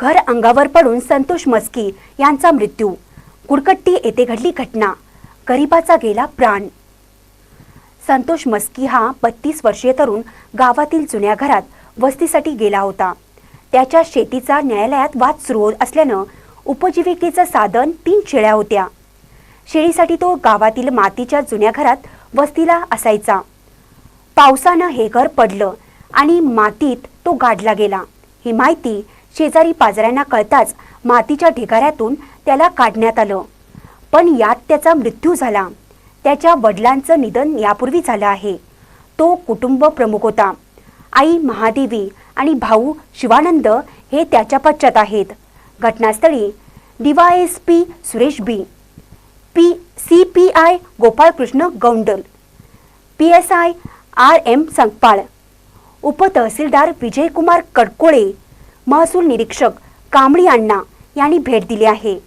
घर अंगावर पडून संतोष मस्की यांचा मृत्यू. कुडकट्टी येथे घडली घटना. गरिबाचा गेला प्राण. संतोष मस्की हा बत्तीस वर्षीय तरुण गावातील जुन्या घरात वस्तीसाठी गेला होता. त्याच्या शेतीचा न्यायालयात वाद सुरू होत असल्यानं उपजीविकेचं साधन तीन शेळ्या होत्या. शेळीसाठी तो गावातील मातीच्या जुन्या घरात वस्तीला असायचा. पावसानं हे घर पडलं आणि मातीत तो गाडला गेला. ही माहिती शेजारी पाजऱ्यांना कळताच मातीच्या ढिगाऱ्यातून त्याला काढण्यात आलं. पण यात त्याचा मृत्यू झाला. त्याच्या वडिलांचं निधन यापूर्वी झालं आहे. तो कुटुंब प्रमुख होता. आई महादेवी आणि भाऊ शिवानंद हे त्याच्या पश्चात आहेत. घटनास्थळी DYSP Suresh B P C P I Gopalkrishna Goundal P S I R M Sankpal उपतहसीलदार Vijaykumar Kadkole महसूल निरीक्षक कांबळी अण्णा यांनी भेट दिली आहे.